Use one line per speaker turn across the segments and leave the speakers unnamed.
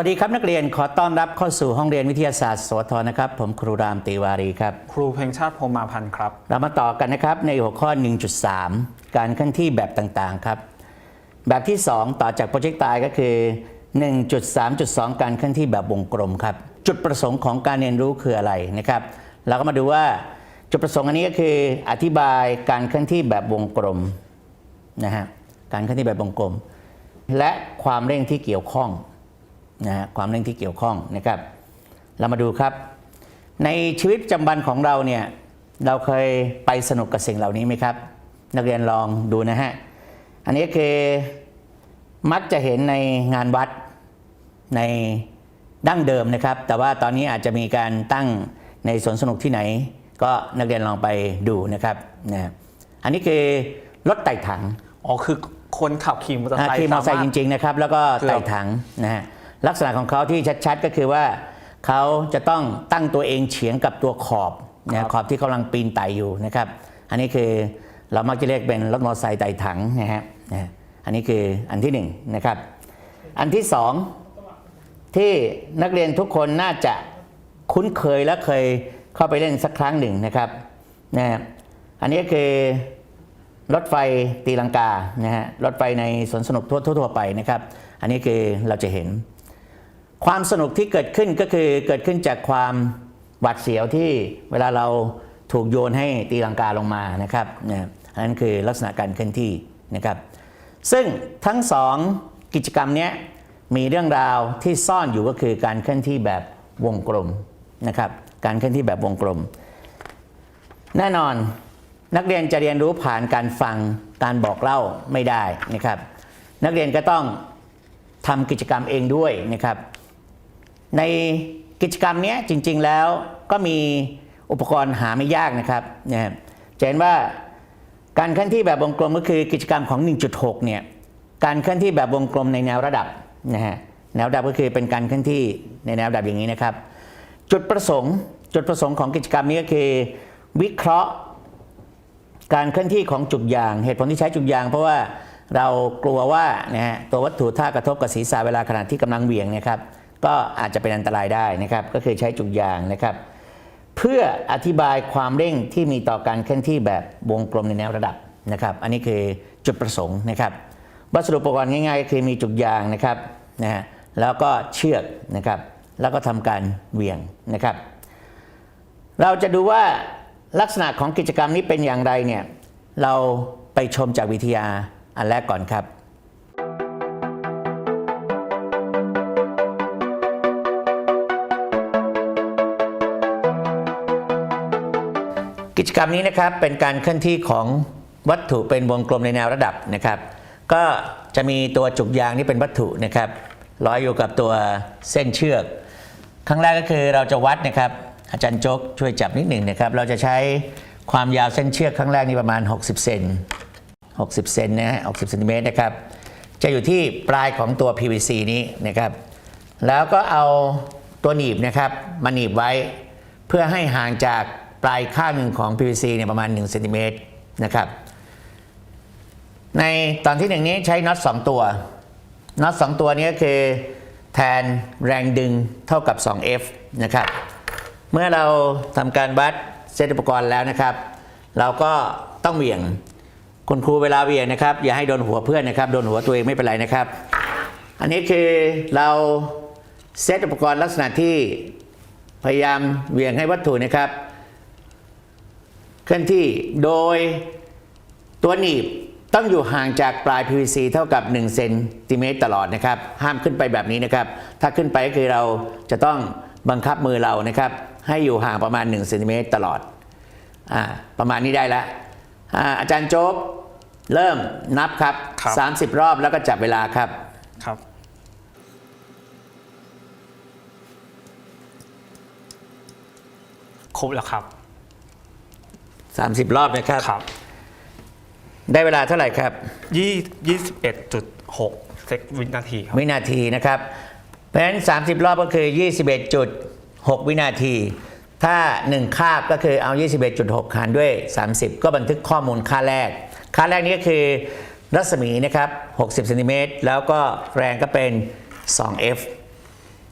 สวัสดีครับนักเรียนขอต้อนรับเข้าสู่ห้องเรียนวิทยาศาสตร์สวทนะครับ ผมครูรามตีวารีครับ
ครูเพลงชาติพรหมาพันธ์ครับ
เรามาต่อกันนะครับในหัวข้อ 1.3 การเคลื่อนที่แบบต่างๆครับ แบบที่ 2 ต่อจากโปรเจกต์ตายก็คือ 1.3.2 การเคลื่อนที่แบบวงกลมครับ จุดประสงค์ของการเรียนรู้คืออะไรนะครับ เราก็มาดูว่าจุดประสงค์อันนี้ก็คืออธิบายการเคลื่อนที่แบบวงกลมนะฮะการเคลื่อนที่แบบวงกลม และความเร่งที่เกี่ยวข้อง นะฮะความเร่งที่เกี่ยวข้องนะครับ เรามาดูครับ ในชีวิตประจำวันของเราเนี่ยเราเคยไปสนุกกับสิ่งเหล่านี้ไหมครับ นักเรียนลองดูนะฮะอันนี้คือมักจะเห็นในงานวัดในดั้งเดิมนะครับ แต่ว่าตอนนี้อาจจะมีการตั้งในสวนสนุกที่ไหน ก็นักเรียนลองไปดูนะครับนะอันนี้คือรถไต่ถัง
อ๋อคือคนขับขี่มอเตอร์ไซ
อ่า
ค์
ขี่มอเตอร์ไซค์
สา
จ
มารถ
ริงๆนะครับ แล้วก็
ครับ
ไต่ถังนะฮะ ลักษณะของเขาที่ชัดๆก็คือว่าเขาจะต้องตั้งตัวเองเฉียงกับตัวขอบนะขอบที่กำลังปีนไต่อยู่นะครับ อันนี้คือเรามักจะเรียกเป็นรถมอเตอร์ไซค์ไต่ถังนะฮะนะฮะอันนี้คืออันที่หนึ่งนะครับ อันที่สองที่นักเรียนทุกคนน่าจะคุ้นเคยและเคยเข้าไปเล่นสักครั้งหนึ่งนะครับนะฮะอันนี้คือรถไฟตีลังกานะฮะรถไฟในสวนสนุกทั่วทั่วๆไปนะครับ อันนี้คือเราจะเห็น ความสนุกที่เกิดขึ้นก็คือเกิดขึ้นจากความหวาดเสียวที่เวลาเราถูกโยนให้ตีลังกาลงมานะครับนะอันนั้นคือลักษณะการเคลื่อนที่นะครับ ซึ่งทั้งสองกิจกรรมนี้มีเรื่องราวที่ซ่อนอยู่ก็คือการเคลื่อนที่แบบวงกลมนะครับ การเคลื่อนที่แบบวงกลม แน่นอนนักเรียนจะเรียนรู้ผ่านการฟังการบอกเล่าไม่ได้นะครับ นักเรียนก็ต้องทำกิจกรรมเองด้วยนะครับ ในกิจกรรมนี้จริง ๆแล้วก็มีอุปกรณ์หาไม่ยากนะครับนะจะเห็นว่าการเคลื่อนที่แบบวงกลมก็คือกิจกรรมของ 1.6 เนี่ย การเคลื่อนที่แบบวงกลมในแนวระดับนะฮะ แนวระดับก็คือเป็นการเคลื่อนที่ในแนวระดับอย่างนี้นะครับ จุดประสงค์ จุดประสงค์ของกิจกรรมนี้ก็คือ วิเคราะห์การเคลื่อนที่ของจุกยาง เหตุผลที่ใช้จุกยาง เพราะว่าเรากลัวว่านะฮะตัววัตถุถ้ากระทบกับศีรษะเวลาขณะที่กำลังเหวี่ยงนะครับ ก็อาจจะเป็นอันตรายได้นะครับ ก็คือใช้จุกยางนะครับ เพื่ออธิบายความเร่งที่มีต่อการเคลื่อนที่แบบวงกลมในแนวระดับนะครับ อันนี้คือจุดประสงค์นะครับ วัสดุอุปกรณ์ง่ายๆก็คือมีจุกยางนะครับนะฮะแล้วก็เชือกนะครับ แล้วก็ทำการเหวี่ยงนะครับ เราจะดูว่าลักษณะของกิจกรรมนี้เป็นอย่างไรเนี่ยเราไปชมจากวิทยาอันแรกก่อนครับ กิจกรรมนี้นะครับเป็นการเคลื่อนที่ของวัตถุเป็นวงกลมในแนวระดับนะครับ ก็จะมีตัวจุกยางที่เป็นวัตถุนะครับร้อยอยู่กับตัวเส้นเชือกครั้งแรกก็คือเราจะวัดนะครับ อาจารย์โจ๊กช่วยจับนิดหนึ่งนะครับ เราจะใช้ความยาวเส้นเชือกครั้งแรกนี่ประมาณ 60 เซน60 เซนนะฮะ60เซนติเมตรนะครับ จะอยู่ที่ปลายของตัว PVC นี้นะครับ แล้วก็เอาตัวหนีบนะครับมาหนีบไว้ เพื่อให้ห่างจาก ปลายข้างหนึ่งของ PVC เนี่ยประมาณ1เซนติเมตรนะครับ ในตอนที่หนึ่งนี้ใช้น็อต2ตัวน็อต2ตัวนี้ก็คือแทนแรงดึงเท่ากับ 2F นะครับ เมื่อเราทำการวัดเซตอุปกรณ์แล้วนะครับ เราก็ต้องเหวี่ยงคุณครูเวลาเหวี่ยงนะครับ อย่าให้โดนหัวเพื่อนนะครับ โดนหัวตัวเองไม่เป็นไรนะครับ อันนี้คือเราเซตอุปกรณ์ลักษณะที่พยายามเหวี่ยงให้วัตถุนะครับ เคลื่อนที่โดยตัวหนีบต้องอยู่ห่างจากปลาย PVC เท่ากับ1เซนติเมตรตลอดนะครับ ห้ามขึ้นไปแบบนี้นะครับ ถ้าขึ้นไปก็คือเราจะต้องบังคับมือเรานะครับ ให้อยู่ห่างประมาณ1เซนติเมตรตลอดอาประมาณนี้ได้แล้วอาอาจารย์โจ๊กเริ่มนับครับ
ครับ
30 รอบแล้วก็จับเวลาครับ
ครับครบแล้วครับ
30 รอบนะครับ
ครับ
ได้เวลาเท่าไหร่ครับ
ยี่ยี่สิบเอ็ดจุดหกเซกวินาทีครับ
วินาทีนะครับ เพราะฉะนั้น 30 รอบก็คือ 21.6 วินาที ถ้า 1 คาบก็คือเอา 21.6 หารด้วย 30 ก็บันทึกข้อมูลค่าแรก ค่าแรกนี้ก็คือรัศมีนะครับ 60เซนติเมตรแล้วก็แรงก็เป็น 2F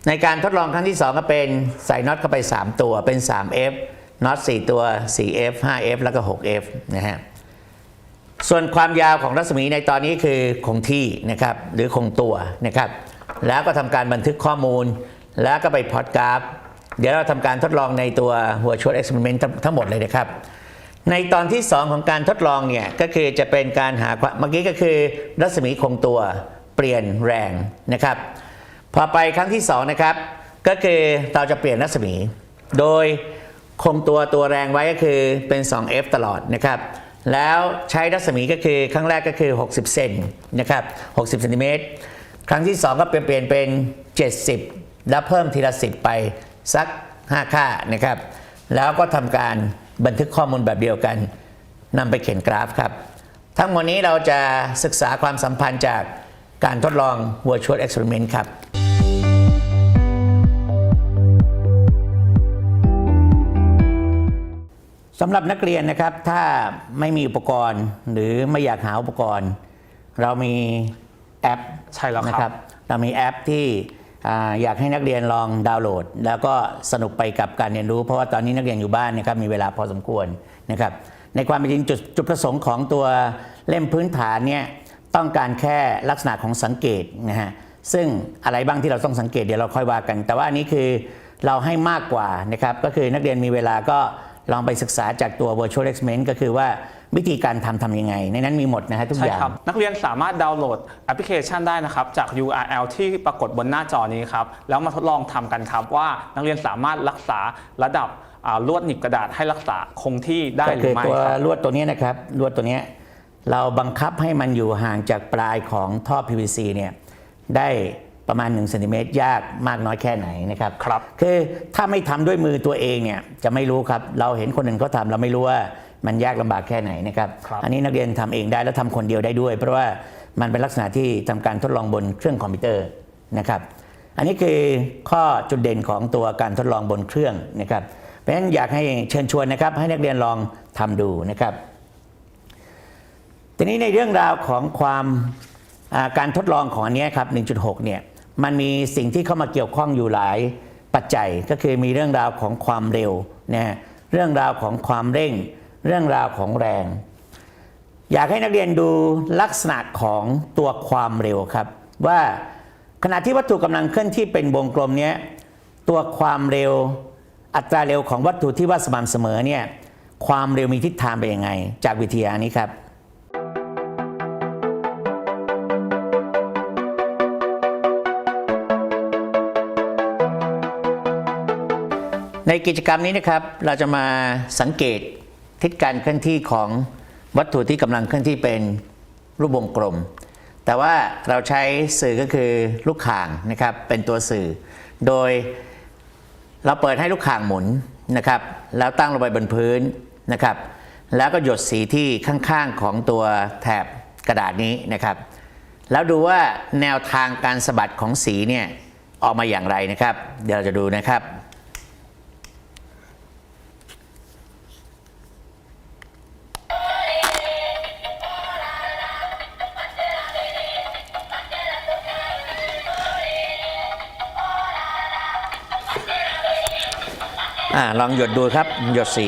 ในการทดลองครั้งที่ 2 ก็เป็นใส่น็อตเข้าไป 3 ตัวเป็น 3F น็อต4ตัว 4F 5F แล้วก็ 6F นะฮะส่วนความยาวของรัศมีในตอนนี้คือคงที่นะครับหรือคงตัวนะครับ แล้วก็ทำการบันทึกข้อมูล แล้วก็ไปพอดกราฟ เดี๋ยวเราทำการทดลองในตัว virtual experiment ทั้งทั้งหมดเลยนะครับ ในตอนที่ 2 ของการทดลองเนี่ย ก็คือจะเป็นการหาความเมื่อกี้ก็คือรัศมีคงตัวเปลี่ยนแรงนะครับ พอไปครั้งที่ 2 นะครับ ก็คือเราจะเปลี่ยนรัศมี โดย คงตัวตัวแรงไว้ก็คือเป็น 2f ตลอดนะครับแล้วใช้รัศมีก็คือครั้งแรกก็คือ 60 เซนนะครับ 60เซนติเมตร ครั้งที่ 2 ก็เปลี่ยนเปลี่ยนเป็น 70 แล้วเพิ่มทีละ 10 ไปสัก 5 ค่านะครับ แล้วก็ทำการบันทึกข้อมูลแบบเดียวกันนำไปเขียนกราฟครับ ทั้งหมดนี้เราจะศึกษาความสัมพันธ์จากการทดลอง virtual experiment ครับ สำหรับนักเรียนนะครับถ้าไม่มีอุปกรณ์หรือไม่อยากหาอุปกรณ์ เรามีแอป
ใช่แล้วครับ
นะครับเรามีแอปที่อ่าอยากให้นักเรียนลองดาวน์โหลด แล้วก็สนุกไปกับการเรียนรู้ เพราะว่าตอนนี้นักเรียนอยู่บ้านนะครับมีเวลาพอสมควรนะครับในความเป็นจริงจุดจุดประสงค์ของตัวเล่มพื้นฐานเนี่ยต้องการแค่ลักษณะของสังเกตนะฮะซึ่งอะไรบ้างที่เราต้องสังเกตเดี๋ยวเราค่อยว่ากัน แต่ว่าอันนี้คือเราให้มากกว่านะครับก็คือนักเรียนมีเวลาก็ ลองไปศึกษาจากตัว virtual experiment ก็คือว่าวิธีการทำทำยังไง ในนั้นมีหมดนะฮะทุก
ใช่
อย่าง
ครับ นักเรียนสามารถดาวน์โหลดแอปพลิเคชันได้นะครับ จาก URL ที่ปรากฏบนหน้าจอนี้ครับ แล้วมาทดลองทำกันครับว่านักเรียนสามารถรักษาระดับอ่าลวดหนีบกระดาษให้รักษาคงที่ได้
ก็
ห
คื
รืออไม่
ตัว
ครับ
ลวดตัวนี้นะครับลวดตัวเนี้ยเราบังคับให้มันอยู่ห่างจากปลายของท่อ PVC เนี่ยได้ ประมาณ1เซนติเมตรยากมากน้อยแค่ไหนนะครับ
ครับ
คือถ้าไม่ทำด้วยมือตัวเองเนี่ยจะไม่รู้ครับ เราเห็นคนอื่นเขาทำเราไม่รู้ว่ามันยากลำบากแค่ไหนนะครับ
ครับ
อันนี้นักเรียนทำเองได้แล้วทำคนเดียวได้ด้วย เพราะว่ามันเป็นลักษณะที่ทำการทดลองบนเครื่องคอมพิวเตอร์นะครับ อันนี้คือข้อจุดเด่นของตัวการทดลองบนเครื่องนะครับ เพราะฉะนั้นอยากให้เชิญชวนนะครับ ให้นักเรียนลองทำดูนะครับ ทีนี้ในเรื่องราวของความอ่าการทดลองของอันเนี้ยครับ 1.6 เนี่ย มันมีสิ่งที่เข้ามาเกี่ยวข้องอยู่หลายปัจจัยก็คือมีเรื่องราวของความเร็วนะเรื่องราวของความเร่ง เรื่องราวของแรง อยากให้นักเรียนดูลักษณะของตัวความเร็วครับ ว่าขณะที่วัตถุกำลังเคลื่อนที่เป็นวงกลมเนี้ยตัวความเร็วอัตราเร็วของวัตถุที่ว่าสม่ำเสมอเนี่ยความเร็วมีทิศทางเป็นยังไง จากวิทยานี้ครับ ในกิจกรรมนี้นะครับเราจะมาสังเกตทิศการเคลื่อนที่ของวัตถุที่กำลังเคลื่อนที่เป็นรูปวงกลม แต่ว่าเราใช้สื่อก็คือลูกข่างนะครับเป็นตัวสื่อ โดยเราเปิดให้ลูกข่างหมุนนะครับ แล้วตั้งลงไปบนพื้นนะครับ แล้วก็หยดสีที่ข้างๆของตัวแถบกระดาษนี้นะครับ แล้วดูว่าแนวทางการสะบัดของสีเนี่ยออกมาอย่างไรนะครับ เดี๋ยวเราจะดูนะครับ อ่าลองหยดดูครับ หยดสี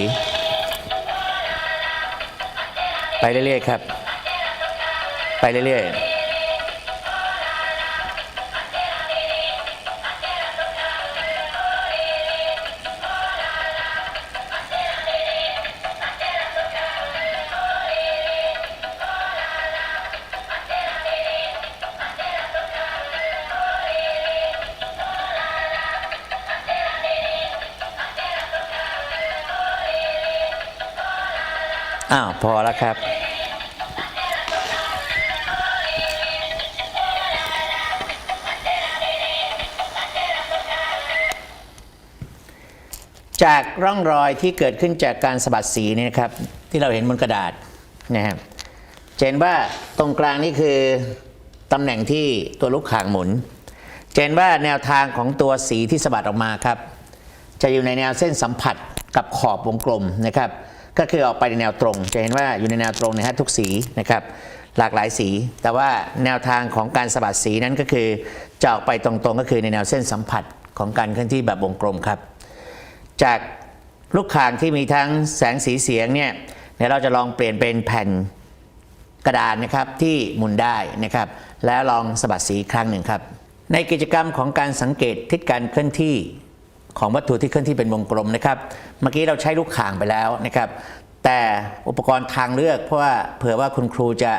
ไปเรื่อยๆครับ ไปเรื่อยๆ อ้าวพอแล้วครับ จากร่องรอยที่เกิดขึ้นจากการสะบัดสีเนี่ยนะครับ ที่เราเห็นบนกระดาษนะครับจะเห็นว่าตรงกลางนี่คือตำแหน่งที่ตัวลูกข่างหมุนจะเห็นว่าแนวทางของตัวสีที่สะบัดออกมาครับ จะอยู่ในแนวเส้นสัมผัสกับขอบวงกลมนะครับ ก็คือออกไปในแนวตรง จะเห็นว่าอยู่ในแนวตรงนะฮะทุกสีนะครับหลากหลายสี แต่ว่าแนวทางของการสะบัดสีนั้นก็คือจะออกไปตรงๆ ก็คือในแนวเส้นสัมผัสของการเคลื่อนที่แบบวงกลมครับ จากลูกข่างที่มีทั้งแสงสีเสียงเนี่ยเดี๋ยวเราจะลองเปลี่ยนเป็นแผ่นกระดานนะครับที่หมุนได้นะครับ แล้วลองสะบัดสีครั้งหนึ่งครับ ในกิจกรรมของการสังเกตทิศการเคลื่อนที่ ของวัตถุที่เคลื่อนที่เป็นวงกลมนะครับ เมื่อกี้เราใช้ลูกข่างไปแล้วนะครับ แต่อุปกรณ์ทางเลือกเพราะว่าเผื่อว่าคุณครูจะ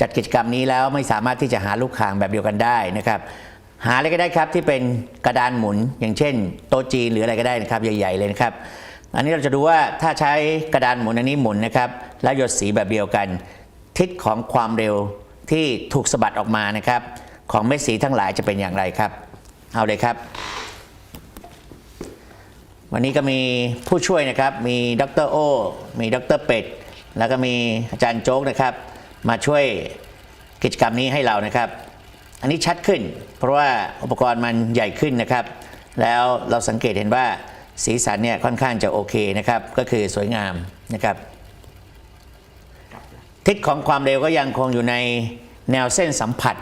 จัดกิจกรรมนี้แล้วไม่สามารถที่จะหาลูกข่างแบบเดียวกันได้นะครับหาอะไรก็ได้ครับที่เป็นกระดานหมุนอย่างเช่น โต๊ะจีนหรืออะไรก็ได้นะครับใหญ่ ๆ เลยนะครับ อันนี้เราจะดูว่าถ้าใช้กระดานหมุนอันนี้หมุนนะครับแล้วหยดสีแบบเดียวกัน ทิศของความเร็วที่ถูกสะบัดออกมานะครับ ของเม็ดสีทั้งหลายจะเป็นอย่างไรครับ เอาเลยครับ วันนี้ก็มีผู้ช่วยนะครับ มีดรโอ มีดรเป็ด แล้วก็มีอาจารย์โจ๊กนะครับ มาช่วยกิจกรรมนี้ให้เรานะครับ อันนี้ชัดขึ้น เพราะว่าอุปกรณ์มันใหญ่ขึ้นนะครับ แล้วเราสังเกตเห็นว่าสีสันเนี่ยค่อนข้างจะโอเคนะครับ ก็คือสวยงามนะครับ ทิศของความเร็วก็ยังคงอยู่ในแนวเส้นสัมผัส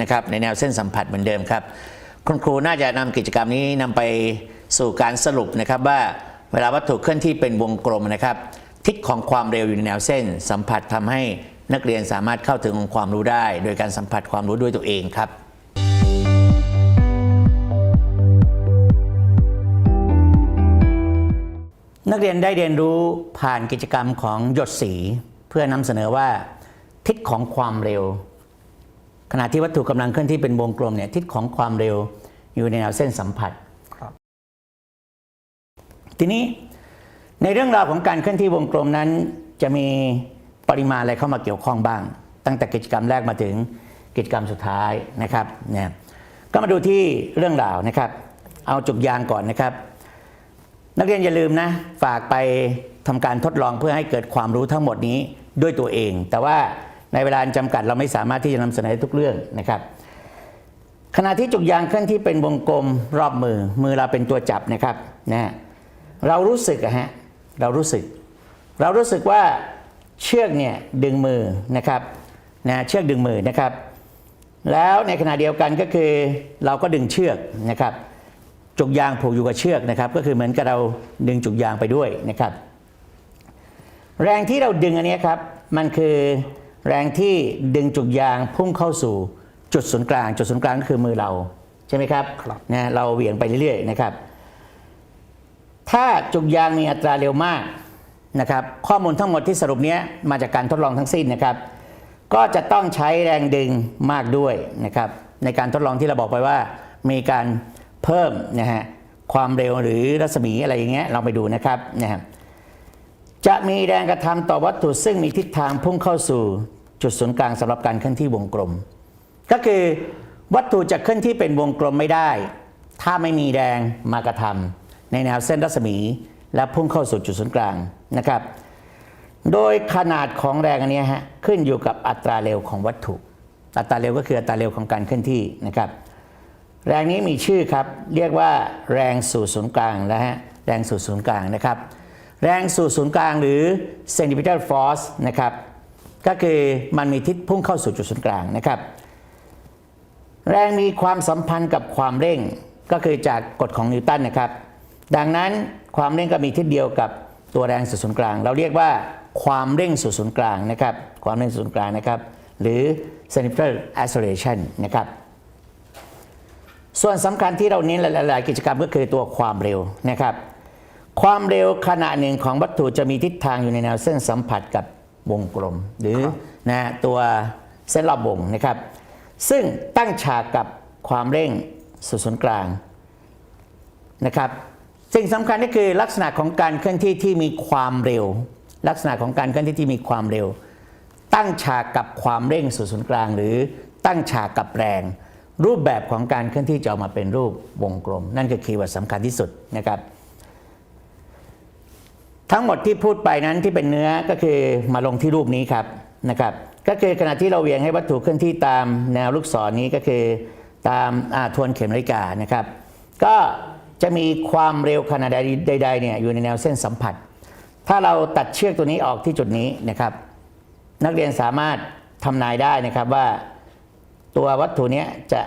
นะครับ ในแนวเส้นสัมผัสเหมือนเดิมครับ คุณครูน่าจะนำกิจกรรมนี้นำไป สู่การสรุปนะครับว่าเวลาวัตถุเคลื่อนที่เป็นวงกลมนะครับ ทิศของความเร็วอยู่ในแนวเส้น สัมผัสทำให้นักเรียนสามารถเข้าถึงองค์ความรู้ได้ โดยการสัมผัสความรู้ด้วยตัวเองครับนักเรียนได้เรียนรู้ผ่านกิจกรรมของหยดสี เพื่อนำเสนอว่า ทิศของความเร็ว ขณะที่วัตถุกำลังเคลื่อนที่เป็นวงกลมเนี่ยทิศของความเร็วอยู่ในแนวเส้นสัมผัส ทีนี้ในเรื่องราวของการเคลื่อนที่วงกลมนั้น จะมีปริมาณอะไรเข้ามาเกี่ยวข้องบ้าง ตั้งแต่กิจกรรมแรกมาถึงกิจกรรมสุดท้ายนะครับเนี่ยก็มาดูที่เรื่องราวนะครับ เอาจุกยางก่อนนะครับ นักเรียนอย่าลืมนะฝากไปทำการทดลองเพื่อให้เกิดความรู้ทั้งหมดนี้ด้วยตัวเอง แต่ว่าในเวลาอันจำกัดเราไม่สามารถที่จะนำเสนอทุกเรื่องนะครับ ขณะที่จุกยางเคลื่อนที่เป็นวงกลมรอบมือมือเราเป็นตัวจับนะครับนะ เรารู้สึกอะฮะเรารู้สึก เรารู้สึกว่าเชือกเนี่ยดึงมือนะครับนะเชือกดึงมือนะครับ แล้วในขณะเดียวกันก็คือเราก็ดึงเชือกนะครับจุกยางผูกอยู่กับเชือกนะครับ ก็คือเหมือนกับเราดึงจุกยางไปด้วยนะครับ แรงที่เราดึงอันเนี้ยครับมันคือแรงที่ดึงจุกยางพุ่งเข้าสู่จุดศูนย์กลาง จุดศูนย์กลางก็คือมือเราใช่ไหมครับ
ครับ
นะเราเหวี่ยงไปเรื่อยๆนะครับ ถ้าจุกยางมีอัตราเร็วมากนะครับข้อมูลทั้งหมดที่สรุปนี้มาจากการทดลองทั้งสิ้นนะครับ ก็จะต้องใช้แรงดึงมากด้วยนะครับในการทดลองที่เราบอกไปว่า มีการเพิ่มนะฮะความเร็วหรือรัศมีอะไรอย่างเงี้ยเราไปดูนะครับนะฮะจะมีแรงกระทำต่อวัตถุซึ่งมีทิศทางพุ่งเข้าสู่จุดศูนย์กลางสำหรับการเคลื่อนที่วงกลม ก็คือวัตถุจะเคลื่อนที่เป็นวงกลมไม่ได้ ถ้าไม่มีแรงมากระทำ ในแนวเส้นรัศมี และพุ่งเข้าสู่จุดศูนย์กลางนะครับ โดยขนาดของแรงอันนี้ฮะขึ้นอยู่กับอัตราเร็วของวัตถุ อัตราเร็วก็คืออัตราเร็วของการเคลื่อนที่นะครับ แรงนี้มีชื่อครับเรียกว่าแรงสู่ศูนย์กลางนะฮะแรงสู่ศูนย์กลางนะครับ แรงสู่ศูนย์กลางหรือ centripetal force นะครับก็คือมันมีทิศพุ่งเข้าสู่จุดศูนย์กลางนะครับ แรงมีความสัมพันธ์กับความเร่งก็คือจากกฎของนิวตันนะครับ ดังนั้นความเร่งก็มีทิศเดียวกับตัวแรงสู่ศูนย์กลาง เราเรียกว่าความเร่งสู่ศูนย์กลางนะครับความเร่งสู่ศูนย์กลางนะครับ หรือ centripetal acceleration นะครับส่วนสำคัญที่เราเน้นหลาย ๆ กิจกรรมก็คือตัวความเร็วนะครับ ความเร็วขณะหนึ่งของวัตถุจะมีทิศทางอยู่ในแนวเส้นสัมผัสกับวงกลม หรือนะฮะตัวเส้นรอบวงนะครับ ซึ่งตั้งฉากกับความเร่งสู่ศูนย์กลางนะครับ สิ่งสำคัญก็คือลักษณะของการเคลื่อนที่ที่มีความเร็ว ลักษณะของการเคลื่อนที่ที่มีความเร็ว ตั้งฉากกับความเร่งสู่ศูนย์กลาง หรือตั้งฉากกับแรง รูปแบบของการเคลื่อนที่จะออกมาเป็นรูปวงกลม นั่นคือคีย์เวิร์ดสำคัญที่สุดนะครับ ทั้งหมดที่พูดไปนั้นที่เป็นเนื้อก็คือมาลงที่รูปนี้ครับนะครับก็คือขณะที่เราเวียงให้วัตถุเคลื่อนที่ตามแนวลูกศรนี้ก็คือตามทวนเข็มนาฬิกานะครับ ก็ จะมีความเร็วขนาดใดๆเนี่ยอยู่ในแนวเส้นสัมผัส ถ้าเราตัดเชือกตัวนี้ออกที่จุดนี้นะครับ นักเรียนสามารถทำนายได้นะครับว่าตัววัตถุนี้จะ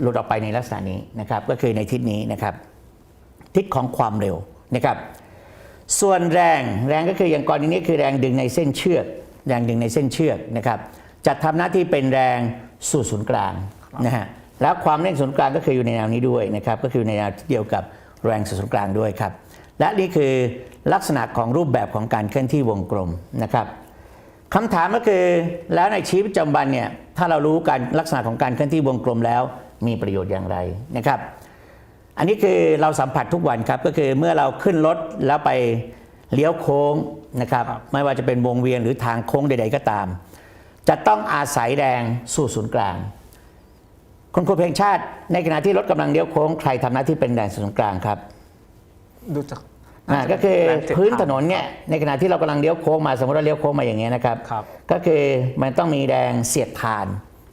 หลุดออกไปในลักษณะนี้นะครับ ก็คือในทิศนี้นะครับ ทิศของความเร็วนะครับ ส่วนแรงแรงก็คืออย่างกรณีนี้คือแรงดึงในเส้นเชือก แรงดึงในเส้นเชือกนะครับจะทำหน้าที่เป็นแรงสู่ศูนย์กลางนะฮะ แล้วความเร่งศูนย์กลางก็คืออยู่ในแนวนี้ด้วยนะครับก็คือในแนวเดียวกับแรงสู่ศูนย์กลางด้วยครับและนี่คือลักษณะของรูปแบบของการเคลื่อนที่วงกลมนะครับคำถามก็คือแล้วในชีวิตประจำวันเนี่ยถ้าเรารู้การลักษณะของการเคลื่อนที่วงกลมแล้วมีประโยชน์อย่างไรนะครับ อันนี้คือเราสัมผัสทุกวันครับก็คือเมื่อเราขึ้นรถแล้วไปเลี้ยวโค้งนะครับ
ครับ
ไม่ว่าจะเป็นวงเวียนหรือทางโค้งใด ๆ ก็ตาม จะต้องอาศัยแรงสู่ศูนย์กลาง คุณครูเพลงชาติ ในขณะที่รถกำลังเลี้ยวโค้งใครทำหน้าที่เป็นแรงสู่ศูนย์กลางครับ
ดูจาก
อ่าก็คือ
แรงเสียด
พื้น
ทาง
ถนนเนี่ยในขณะที่เรากำลังเลี้ยวโค้งมาสมมติเราเลี้ยวโค้งมาอย่างเงี้ยนะครับ
ครับ
ก็คือมันต้องมีแรงเสียดทาน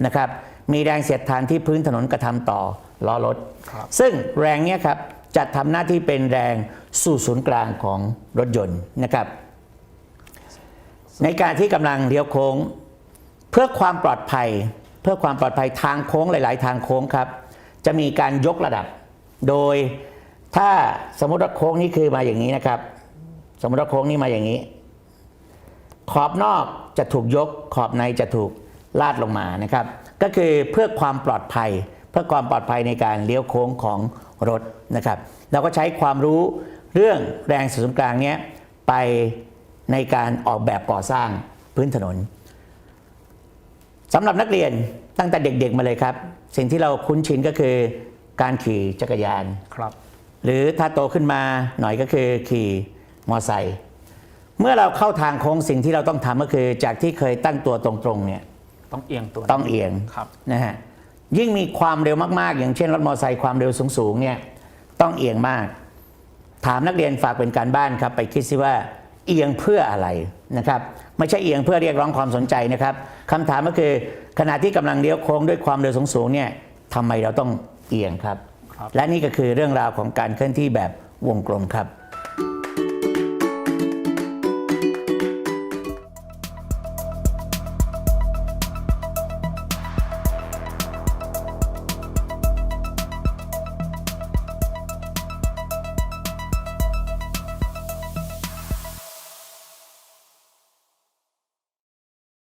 นะครับ มีแรงเสียดทานที่พื้นถนนกระทำต่อล้อรถ
ครับ
ซึ่งแรงเนี้ยครับจะทำหน้าที่เป็นแรงสู่ศูนย์กลางของรถยนต์นะครับ ในการที่กำลังเลี้ยวโค้ง เพื่อความปลอดภัย เพื่อความปลอดภัยทางโค้งหลาย ๆ ทางโค้งครับ จะมีการยกระดับ โดยถ้าสมมติว่าโค้งนี้คือมาอย่างนี้นะครับ สมมติว่าโค้งนี้มาอย่างนี้ ขอบนอกจะถูกยก ขอบในจะถูกลาดลงมานะครับ ก็คือเพื่อความปลอดภัย เพื่อความปลอดภัยในการเลี้ยวโค้งของรถนะครับ เราก็ใช้ความรู้เรื่องแรงศูนย์กลางเนี้ยไปในการออกแบบก่อสร้างพื้นถนน สำหรับนักเรียนตั้งแต่เด็กๆมาเลยครับ สิ่งที่เราคุ้นชินก็คือการขี่จักรยาน
ครับ
หรือถ้าโตขึ้นมาหน่อยก็คือขี่มอไซค์เมื่อเราเข้าทางโค้งสิ่งที่เราต้องทำก็คือ จากที่เคยตั้งตัวตรงๆเนี่ย
ต้องเอียงตัว
ต้องเอียง
ครับ
นะฮะยิ่งมีความเร็วมากๆ อย่างเช่นรถมอเตอร์ไซค์ความเร็วสูงๆเนี่ยต้องเอียงมาก ถามนักเรียนฝากเป็นการบ้านครับ ไปคิดซิว่า เอียงเพื่ออะไรนะครับไม่ใช่เอียงเพื่อเรียกร้องความสนใจนะครับคำถามก็คือขณะที่กำลังเลี้ยวโค้งด้วยความเร็วสูงๆเนี่ยทำไมเราต้องเอียงครับ
ครับ
และนี่ก็คือเรื่องราวของการเคลื่อนที่แบบวงกลมครับ